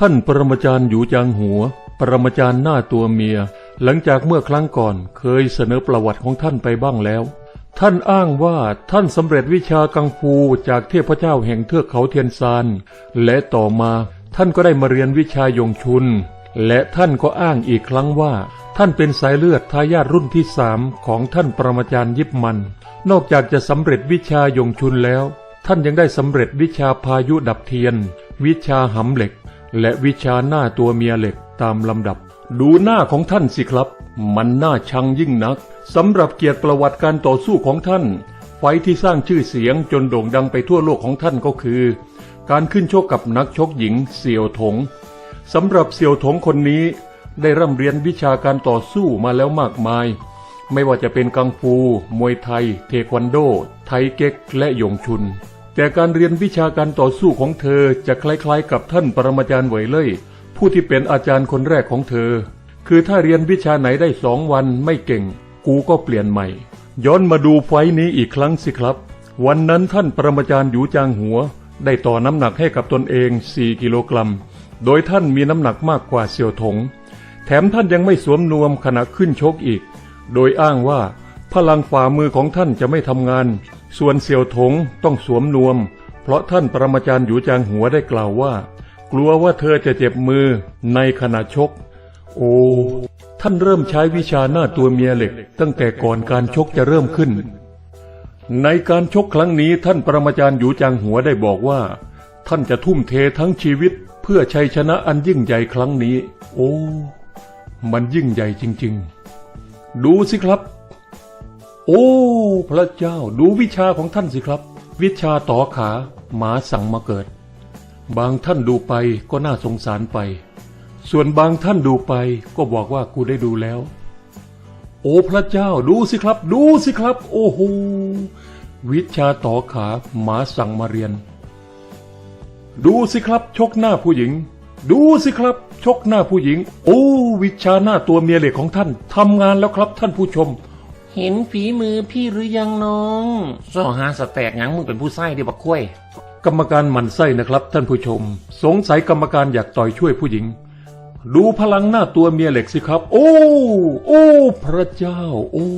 ท่านปรมาจารย์อยู่จางหัว ปรมาจารย์หน้าตัวเมีย หลังจากเมื่อครั้งก่อนเคยเสนอประวัติของท่านไปบ้างแล้ว ท่านอ้างว่าท่านสำเร็จวิชากังฟูจากเทพเจ้าแห่งเทือกเขาเทียนซาน และต่อมาท่านก็ได้มาเรียนวิชายงชุน และท่านก็อ้างอีกครั้งว่า ท่านเป็นสายเลือดทายาทรุ่นที่สามของท่านปรมาจารย์ยิบมัน นอกจากจะสำเร็จวิชายงชุนแล้ว ท่านยังได้สำเร็จวิชาพายุดับเทียน วิชาหำเหล็ก และวิชาหน้าตัวเมียเหล็กตามลำดับ ดูหน้าของท่านสิครับ มันน่าชังยิ่งนักสำหรับเกียรติประวัติการต่อสู้ของท่าน ไฟที่สร้างชื่อเสียงจนโด่งดังไปทั่วโลกของท่านก็คือ การขึ้นชกกับนักชกหญิงเสี่ยวถงสำหรับเสี่ยวถงคนนี้ ได้ร่ำเรียนวิชาการต่อสู้มาแล้วมากมาย ไม่ว่าจะเป็นกังฟู มวยไทย เทควันโด ไทเก๊กและหยงชุน แต่การเรียนวิชาการต่อสู้ของเธอจะคล้ายๆ กับท่านปรมาจารย์เหวเล่ยผู้ที่เป็นอาจารย์คนแรกของเธอ คือถ้าเรียนวิชาไหนได้สองวันไม่เก่ง กูก็เปลี่ยนใหม่ ย้อนมาดูไฟนี้อีกครั้งสิครับ วันนั้นท่านปรมาจารย์หยูจางหัว ได้ต่อน้ำหนักให้กับตนเอง 4 กิโลกรัม โดยท่านมีน้ำหนักมากกว่าเสี่ยวถง แถมท่านยังไม่สวมนวมขณะขึ้นชกอีก โดยอ้างว่าพลังฝ่ามือของท่านจะไม่ทำงาน ส่วนเสี่ยวถงต้องสวมนวม เพราะท่านปรมาจารย์หยูจางหัวได้กล่าวว่า กลัวว่าเธอจะเจ็บมือในขณะชก โอ้ท่านเริ่มใช้วิชาหน้าตัวเมียเหล็ก ตั้งแต่ก่อนการชกจะเริ่มขึ้น ในการชกครั้งนี้ท่านปรมาจารย์หยูจางหัวได้บอกว่า ท่านจะทุ่มเททั้งชีวิตเพื่อชัยชนะอันยิ่งใหญ่ครั้งนี้ โอ้ มันยิ่งใหญ่จริง ๆ ดูสิครับ โอ้ พระเจ้าดูวิชาของท่านสิครับ วิชาต่อขาหมาสั่งมาเกิด บางท่านดูไปก็น่าสงสารไป ส่วนบางท่านดูไปก็บอกว่ากูได้ดูแล้ว โอ้พระเจ้าดูสิครับ ดูสิครับ โอ้โหวิชาต่อขาหมาสั่งมาเรียน ดูสิครับ ชกหน้าผู้หญิง ดูสิครับ ชกหน้าผู้หญิง โอ้ วิชาหน้าตัวเมียเหล็กของท่านทำงานแล้วครับท่านผู้ชม เห็นฝีมือพี่หรือยังน้องสอหาสแตกหยังมึงเป็นผู้ไส้เดียวบักคุ้ยกรรมการหมั่นไส้นะครับ ท่านผู้ชม สงสัยกรรมการอยากต่อยช่วยผู้หญิง ดูพลังหน้าตัวเมียเหล็กสิครับ โอ้ โอ้ พระเจ้า โอ้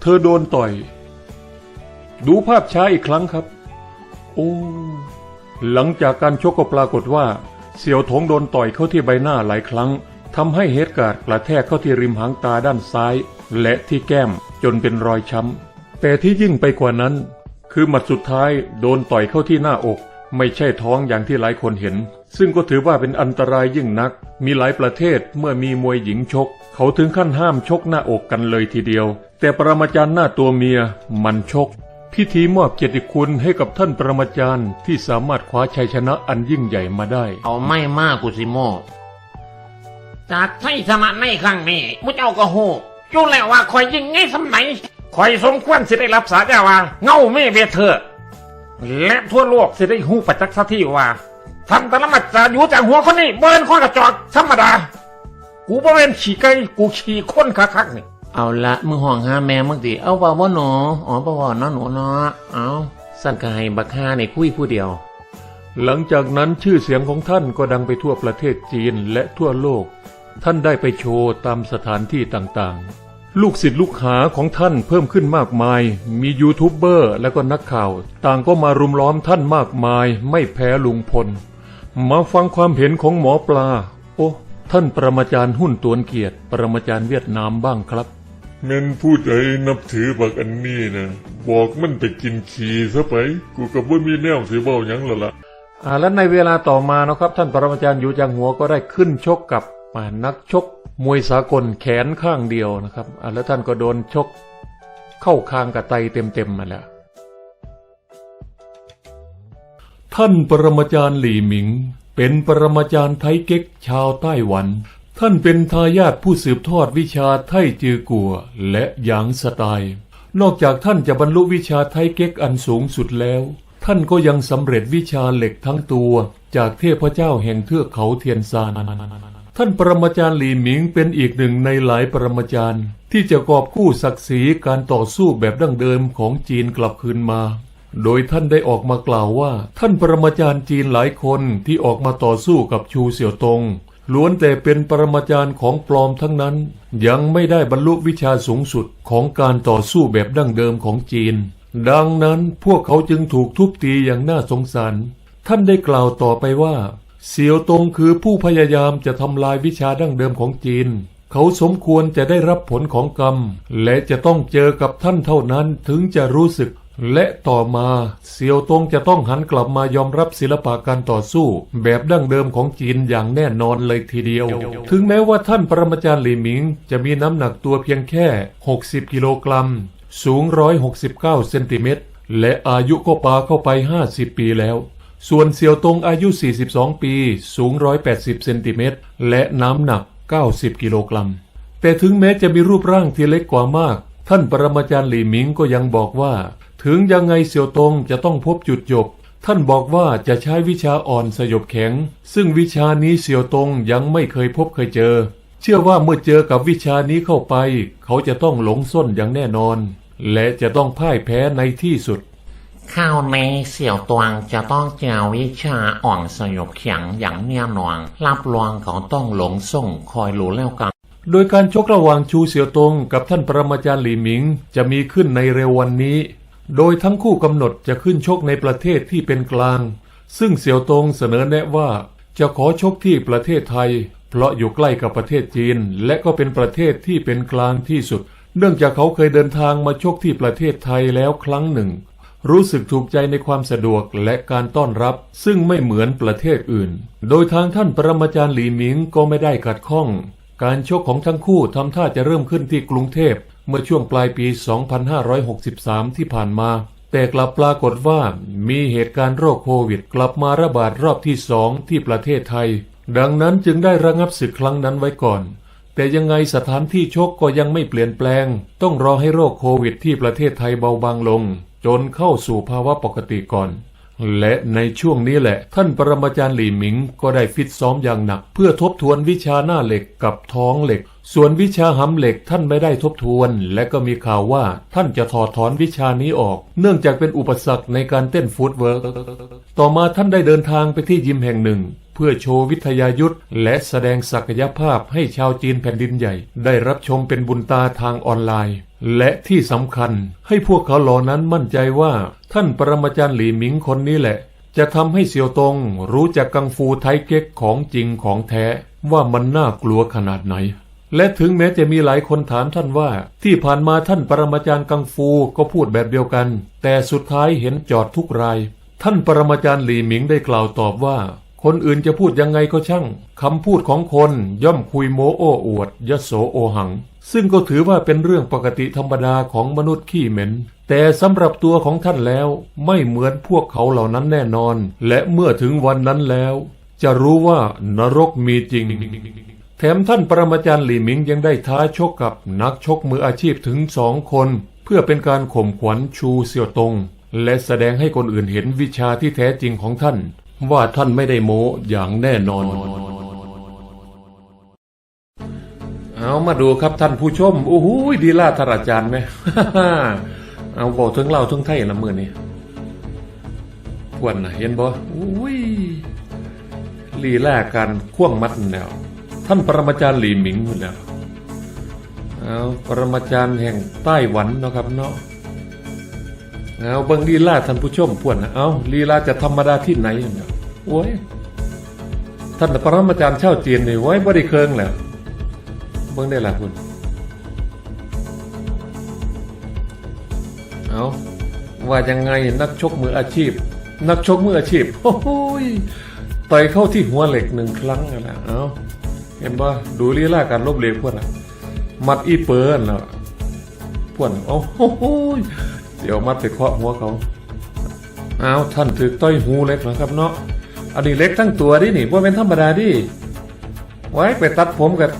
เธอโดนต่อย ดูภาพช้าอีกครั้งครับ โอ้หลังจากการชกก็ปรากฏว่า เสี่ยวถงโดนต่อยเข้าที่ใบหน้าหลายครั้งทำให้เฮดการ์ดกระแทกเข้าที่ริมหางตาด้านซ้าย และที่แก้มจนเป็นรอยช้ำ แต่ที่ยิ่งไปกว่านั้น คือหมัดสุดท้ายโดนต่อยเข้าที่หน้าอก ไม่ใช่ท้องอย่างที่หลายคนเห็น ซึ่งก็ถือว่าเป็นอันตรายยิ่งนัก มีหลายประเทศเมื่อมีมวยหญิงชก เขาถึงขั้นห้ามชกหน้าอกกันเลยทีเดียว แต่ปรมาจารย์หน้าตัวเมียมันชก พิธีมอบเกียรติคุณให้กับท่านปรมาจารย์ที่สามารถคว้าชัยชนะอันยิ่งใหญ่มาได้ เอาไม่มากกูสิโมจากไทยชนะในครั้งนี้มุเจ้าก็โห จูแล้วว่าคอยยิงไงสมัยคอยสมควรสิได้รับสาญาว่า เงาไม่เวเธอ และทั่วโลกสิได้หูประจักษ์สักที่ว่าท่านปรมาจารย์อยู่จากหัวคนนี้เบิ้นข้อกระจอกธรรมดา กูบ่เป็นขี่ไก่กูขี่คนคักๆนี่เอาละมึงห่องหาแม่มึงดิเอาเปล่าว่าหนูอ๋อเปล่าว่าเนาะหนูเนาะเอาสั่นกายบักฮาในคุยผู้เดียว หลังจากนั้นชื่อเสียงของท่านก็ดังไปทั่วประเทศจีนและทั่วโลก ท่านได้ไปโชว์ตามสถานที่ต่างๆ ลูกศิษย์ลูกหาของท่านเพิ่มขึ้นมากมาย มียูทูบเบอร์และก็นักข่าว ต่างก็มารุมล้อมท่านมากมาย ไม่แพ้ลุงพล มาฟังความเห็นของหมอปลา โอ้ท่านปรมาจารย์หุ้นตวนเกียรติปรมาจารย์เวียดนามบ้างครับแม่นพูดไอ้นับถือบักอันนี้นะบอกมันไปกินขี้ซะไป กูกับว่ามีแนวสิเว้าหยังและละอ่าและในเวลาต่อมานะครับ ท่านปรมาจารย์อยู่จางหัวก็ได้ขึ้นชกกับ อ่านักชกมวยสากลแขนข้างเดียวนะครับแล้วท่านก็โดนชกเข้าคางกับไตเต็มๆมาแล้ว ท่านปรมาจารย์หลี่หมิง เป็นปรมาจารย์ไทเก๊กชาวไต้หวัน ท่านเป็นทายาทผู้สืบทอดวิชาไทจือกัวและหยางสไตล์ นอกจากท่านจะบรรลุวิชาไทเก๊กอันสูงสุดแล้ว ท่านก็ยังสำเร็จวิชาเหล็กทั้งตัว จากเทพเจ้าแห่งเทือกเขาเทียนซาน ท่านปรมาจารย์หลีหมิงเป็นอีกหนึ่งในหลายปรมาจารย์ ที่จะกอบกู้ศักดิ์ศรีการต่อสู้แบบดั้งเดิมของจีนกลับคืนมา โดยท่านได้ออกมากล่าวว่า ท่านปรมาจารย์จีนหลายคนที่ออกมาต่อสู้กับชูเสี่ยวตงล้วนแต่เป็นปรมาจารย์ของปลอมทั้งนั้น ยังไม่ได้บรรลุวิชาสูงสุดของการต่อสู้แบบดั้งเดิมของจีน ดังนั้นพวกเขาจึงถูกทุบตีอย่างน่าสงสาร ท่านได้กล่าวต่อไปว่า เสี่ยวตงคือผู้พยายามจะทำลายวิชาดั้งเดิมของจีน เขาสมควรจะได้รับผลของกรรม และจะต้องเจอกับท่านเท่านั้นถึงจะรู้สึก และต่อมาเสี่ยวตงจะต้องหันกลับมายอมรับศิลปะการต่อสู้ แบบดั้งเดิมของจีนอย่างแน่นอนเลยทีเดียว ถึงแม้ว่าท่านปรมาจารย์หลี่หมิง จะมีน้ำหนักตัวเพียงแค่ 60 กิโลกรัม สูง 169 เซนติเมตร และอายุก็ปาเข้าไป 50 ปีแล้ว ส่วนเสี่ยวตงอายุ 42 ปี สูง 180 เซนติเมตร และน้ำหนัก 90 กิโลกรัม แต่ถึงแม้จะมีรูปร่างที่เล็กกว่ามาก ท่านปรมาจารย์หลี่หมิงก็ยังบอกว่า ถึงยังไงเสี่ยวตงจะต้องพบจุดจบ ท่านบอกว่าจะใช้วิชาอ่อนสยบแข็ง ซึ่งวิชานี้เสี่ยวตงยังไม่เคยพบเคยเจอ เชื่อว่าเมื่อเจอกับวิชานี้เข้าไป เขาจะต้องหลงส้นอย่างแน่นอน และจะต้องพ่ายแพ้ในที่สุด ข้าวในเสี่ยวตวงจะต้องเจอวิชาอ่อนสยบแข็งอย่างแน่นอนรับรองเขาต้องหลงส่งคอยรู้แล้วกัน โดยการชกระหว่างชูเสี่ยวตงกับท่านปรมาจารย์หลี่หมิงจะมีขึ้นในเร็ววันนี้ โดยทั้งคู่กำหนดจะขึ้นชกในประเทศที่เป็นกลาง ซึ่งเสี่ยวตงเสนอแนะว่าจะขอชกที่ประเทศไทย เพราะอยู่ใกล้กับประเทศจีน และก็เป็นประเทศที่เป็นกลางที่สุด เนื่องจากเขาเคยเดินทางมาชกที่ประเทศไทยแล้วครั้งหนึ่ง รู้สึกถูกใจในความสะดวกและการต้อนรับ ซึ่งไม่เหมือนประเทศอื่น โดยทางท่านปรมาจารย์หลีหมิงก็ไม่ได้ขัดข้อง การชกของทั้งคู่ทำท่าจะเริ่มขึ้นที่กรุงเทพเมื่อช่วงปลายปี 2563 ที่ผ่านมา แต่กลับปรากฏว่ามีเหตุการณ์โรคโควิด กลับมาระบาดรอบที่สองที่ประเทศไทย ดังนั้นจึงได้ระงับศึกครั้งนั้นไว้ก่อนแต่ยังไงสถานที่ชกก็ยังไม่เปลี่ยนแปลง ต้องรอให้โรคโควิดที่ประเทศไทยเบาบางลง จนเข้าสู่ภาวะปกติก่อน และในช่วงนี้แหละ ท่านปรมาจารย์หลี่หมิงก็ได้ฟิตซ้อมอย่างหนัก เพื่อทบทวนวิชาหน้าเหล็กกับท้องเหล็ก ส่วนวิชาหำเหล็กท่านไม่ได้ทบทวน และก็มีข่าวว่าท่านจะถอดถอนวิชานี้ออก เนื่องจากเป็นอุปสรรคในการเต้นฟุตเวิร์กต่อมาท่านได้เดินทางไปที่ยิมแห่งหนึ่ง เพื่อโชว์วิทยายุทธ์และแสดงศักยภาพให้ชาวจีนแผ่นดินใหญ่ ได้รับชมเป็นบุญตาทางออนไลน์ และที่สำคัญให้พวกเขาเหล่านั้นมั่นใจว่า ท่านปรมาจารย์หลีหมิงคนนี้แหละ จะทำให้เสี่ยวตงรู้จักกังฟูไทเก๊กของจริงของแท้ว่ามันน่ากลัวขนาดไหนและถึงแม้จะมีหลายคนถามท่านว่า ที่ผ่านมาท่านปรมาจารย์กังฟูก็พูดแบบเดียวกัน แต่สุดท้ายเห็นจอดทุกราย ท่านปรมาจารย์หลีหมิงได้กล่าวตอบว่า คนอื่นจะพูดยังไงก็ช่างคำพูดของคนย่อมคุยโมโอ้อวดยโสโอหัง ซึ่งก็ถือว่าเป็นเรื่องปกติธรรมดาของมนุษย์ขี้เหม็น แต่สำหรับตัวของท่านแล้วไม่เหมือนพวกเขาเหล่านั้นแน่นอน และเมื่อถึงวันนั้นแล้ว จะรู้ว่านรกมีจริง แถมท่านปรมาจารย์หลี่หมิงยังได้ท้าชกกับนักชกมืออาชีพถึงสองคน เพื่อเป็นการข่มขวัญชูเสี่ยวตงและแสดงให้คนอื่นเห็นวิชาที่แท้จริงของท่าน ว่าท่านไม่ได้โม้อย่างแน่นอน เอามาดูครับท่านผู้ชมโอ้โหดีล่าทานอาจารย์ไหม เอาบอกถึงเราถึงไทยละมือนี่ควนนะเห็นบ่อุ้ยลีลาการควงมัดนั่นแนวท่านปรมาจารย์หลีหมิงนั่นแนวเอาปรมาจารย์แห่งไต้หวันเนาะครับเนาะ เอาเบิ่งลีลาท่านผู้ชมพวนนะเอาลีลาจะธรรมดาที่ไหนเนั่นแนวโอ้ยท่านปรมาจารย์เช่าจีนนี่ไว้บ่ได้เคิงแหละเบิ่งได้ละคุณเอาว่ายังไงนักชกมืออาชีพ นักชกมืออาชีพโอ้โหยต่อยเข้าที่หัวเหล็กหนึ่งครั้งนั่นนะเอาเห็นบ่ดูลีลาการลบเหลวพวกน่ะมัดอีเปิร์นแล้วพวกน่ะโอ้โห เดี๋ยวมัดไปเคาะหัวเขาเอาท่านถือต้อยหูเล็กนะครับเนาะอันนี้เล็กทั้งตัวดินี่ว่าเป็นธรรมดาดิไว้ไปตัดผมกับ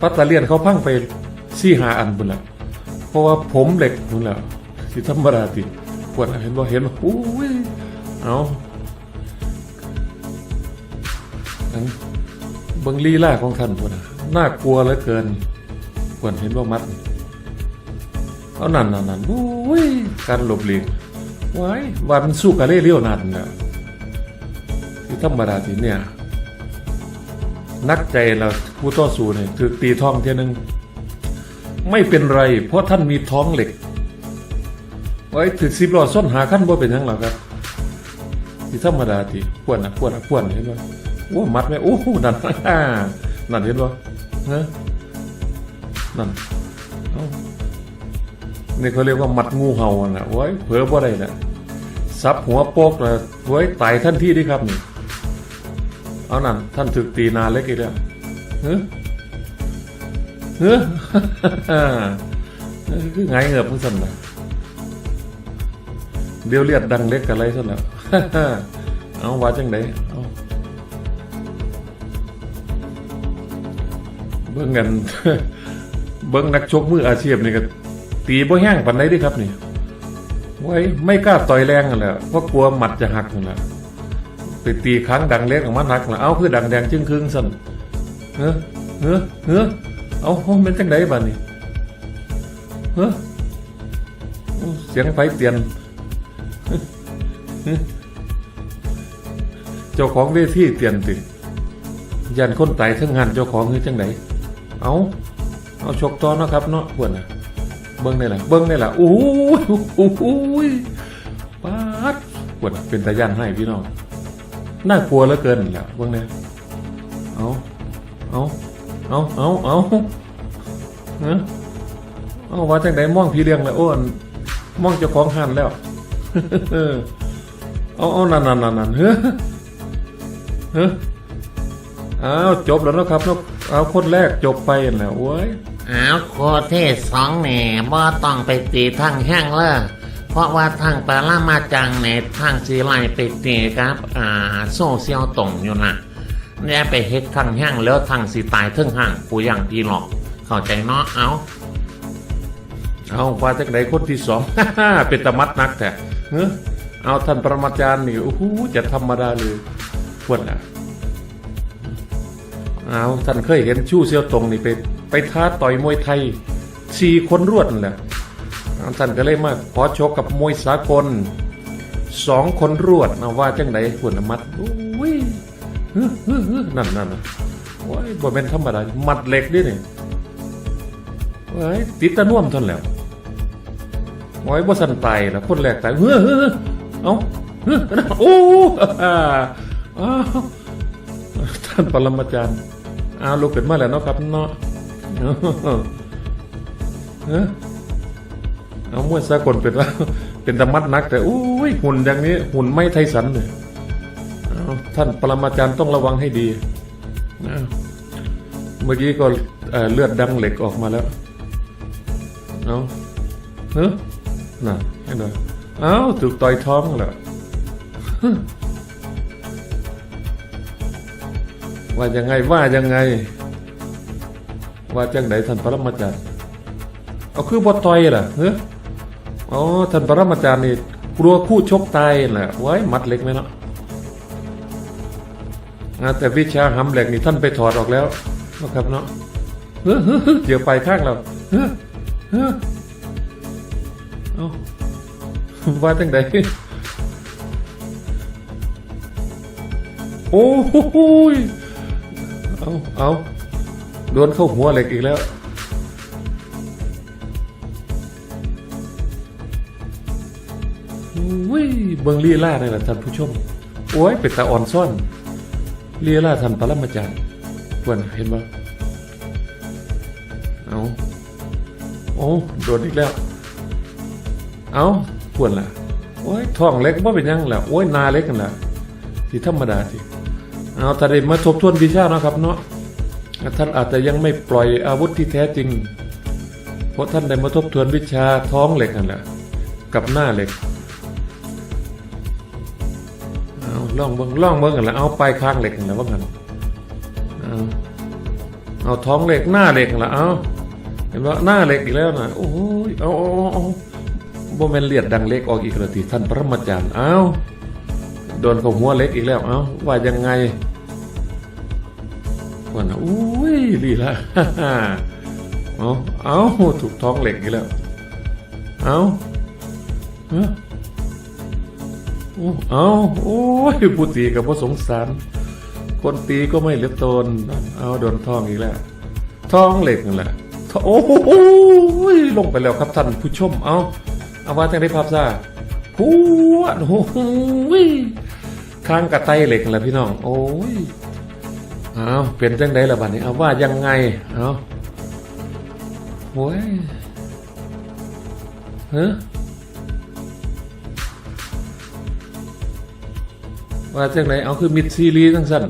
ปัตตาเลียนเขาพังไปซี่หาอันบุญละเพราะว่าผมเหล็กบุญล้วสิธรรมดาติปวดเห็นบ่เห็นบ่อุ้ยเอาอันบึงลีลาของท่านพุ่นน่ะน่ากลัวเหลือเกินปวดเห็นบ่มัด เอานั่นนั่นนั่นอุ้ยการหลบหลีกไว้วันสู้กันเรื่อยๆนั่นนะที่ธรรมดาทีเนี่ย นักใจเราผู้ต่อสู้เนี่ยถือตีท้องเทียนึง ไม่เป็นไร เพราะท่านมีท้องเหล็ก ไว้ถึงสิบล้อส้นหาขั้นบ่เป็นหยังหรอครับที่ธรรมดาทีพวนนะพวนนะพวนเห็นไหมโอ้มัดไหมโอ้นั่นนั่นเห็นบ่เนะนั่นเอ้า นี่เขาเรียกว่ามัดงูเห่าน่ะไว้ยเผลอบ่ได้น่ะซับหัวโปกเลยไว้ยตายทันทีเดิครับนี่เอานั่นท่านถึกตีนาเล็กอีกแล้วเฮ้อเฮ้อคือไงเงือบมันสั่นนะเดี๋ยวเลียดดังเล็กกันไรสั่นแล้วเอาว่าจังไดเอาเบิ่งกันเบิ่งนักชกมืออาชีพนี่ก็ ตีบ่แห้งปานใดเดิครับนี่ไว้ไม่กล้าต่อยแรงกันแหละเพราะกลัวหมัดจะหักนั่นแหละไปตีครั้งดังเล็กออกมาหักนะเอาคือดังแดงจึงครึ่งสั่นเฮ้อเฮ้อเฮ้อเอาเอาเป็นจังไดบัดนี้เฮ้อเสียงไฟเตียนเจ้าของเวทีเตียนติยันคนไตายทั้งงานเจ้าของคือจังไดเอาเอาชกตอนนะครับเนาะพวกน่ะ เบิ้งได้ล่ะเบิ้งได้ล่ะโอ้ยโอ้ยปาดปวดเป็นตาย่านให้พี่น้องน่ากลัวเหลือเกินแหละเบิ้งนี่เอาเอาเอาเอาเอาเอ้อเอาว่าจังไดมองพี่เลี้ยงเลยโอ้อันมองเจ้าของหันแล้วเอาเอานั่นนั่นนั่นนั่นเฮ้อเฮ้ออ้าวจบแล้วนะครับเนาะเอาคนแรกจบไปแล้วโอ้ย อ้าวโคเทศสองแหน่บ่ต้องไปตีทั้งแห้งเลยเพราะว่าทางปลาล่ามาจังในทางสีไลไปตีครับ อ่าโซเชียลตรงอยู่นะเนี่ยไปเฮ็ดทั้งแห้งแล้วทางสีตายเทึ่งห่างกูอย่างพี่หรอก เข้าใจเนาะเอาเอาว่าจากไหนคนที่สอง เป็นตะมัดนักแต่เฮ้อเอาท่านประมาจารย์นี่โอ้โหจะธรรมดาเลยพวดนะเอาท่านเคยเห็นชู้เซียวตรงนี่ไป ไปท้าต่อยมวยไทยสี่คนรวดนั่นแหละเอาท่านก็เลยมาขอชกกับมวยสากลสองคนรวดเอาว่าจังไหนพวดนมัดโอ้ยนั่นนั่นนะโอ้ยบ่เป็นธรรมดามัดเหล็กด้วยนี่เฮ้ยติดตะน่วมทนแล้วไว้ยบ่สันตายนะคนแรกตายเฮ้อเฮ้อเอ้าเฮ้อโอ้ท่านปรมาจารย์อ้าวลุกขึ้นมาแล้วเนาะครับเนาะ เฮ้อเอามวยสากลเป็นว่าเป็นตะมัดนัก แต่อุ้ยหุ่นอย่างนี้ หุ่นไม่ไทสันเลยท่านปรมาจารย์ต้องระวังให้ดีเมื่อกี้ก็เลือดดังเหล็กออกมาแล้ว เอาเฮ้น่ะเห็นไหมเอ้าถูกต่อยท้องแล้วว่ายังไงว่ายังไง ว่าจังไหนท่านปรมาจารย์เอาคือบ่ต่อยล่ะเฮ้ออ๋อท่านปรมาจารย์นี่กลัวคู่ชกตายน่ะไว้มัดเล็กไหมเนาะแต่วิชาหำเหล็กนี่ท่านไปถอดออกแล้วนะครับเนาะเฮ้อเฮ้อเดี๋ยวไปข้างเราเฮ้อเฮ้อเอาว่าจังไดโอ้โหเอาเอา โดนเข้าหัวเหล็กอีกแล้ว อุ้ย เบิงลีลาเลยล่ะท่านผู้ชม โอ้ย เป็นตาอ่อนซ่อนลีลาท่านปรมาจารย์เพื่อนเห็นบ่เอาโอ้โดนอีกแล้ว เอาปวดละโอ้ยท้องเล็กว่าเป็นยังล่ะ โอ้ยนาเล็กกันล่ะที่ธรรมดาสิเอาแต่ได้มาทบทวนวิชาเนาะครับเนาะ ท่านอาจจะยังไม่ปล่อยอาวุธที่แท้จริง เพราะท่านได้มาทบทวนวิชาท้องเหล็กกันแหละกับหน้าเหล็กเอาล่องเบิ้งล่องเบิ้งกันละเอาปลายข้างเหล็กกันละว่ากันเอาเอาท้องเหล็กหน้าเหล็กกันละเอาเห็นว่าหน้าเหล็กอีกแล้วนะโอ้ยเอาเอาเอาเอาบ่แม่นเลียดดังเล็กออกอีกแล้วทีท่านพระมจารย์อ้าโดนเขาหัวเล็กอีกแล้วเอาว่ายังไง ว่านอุ้ยลีละเอาเอาถูกท้องเหล็กอีกแล้ว เอาเอ้าโอ้ยผู้ตีกับว่าสงสาร คนตีก็ไม่เหลือตน เอาโดนท้องอีกแล้ว ท้องเหล็กนั่นแหละโอ้โหลงไปแล้วครับท่านผู้ชม เอาเอาว่าจังได้ภาพซ่าหัวโอ้โหข้างกระไตเหล็กนั่แหละพี่น้อง โอ้ย เอาเป็นจังไดละบัดนี้เอาว่ายังไงเอาโอ้ยเฮ้ว่าจังไดเอาคือมิดซีรีส์ทั้งสั้น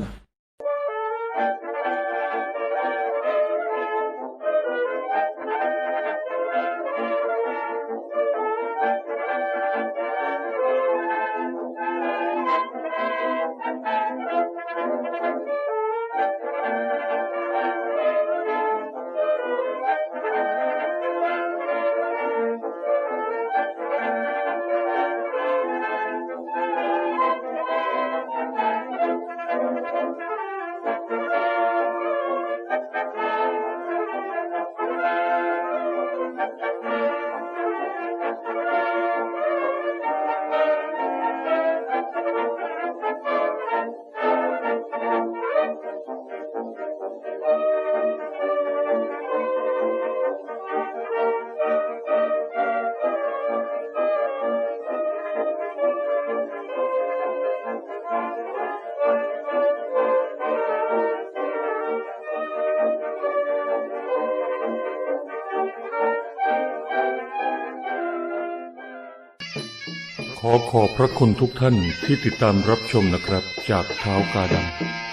ขอขอบพระคุณทุกท่านที่ติดตามรับชมนะครับ จากเท้ากาดำ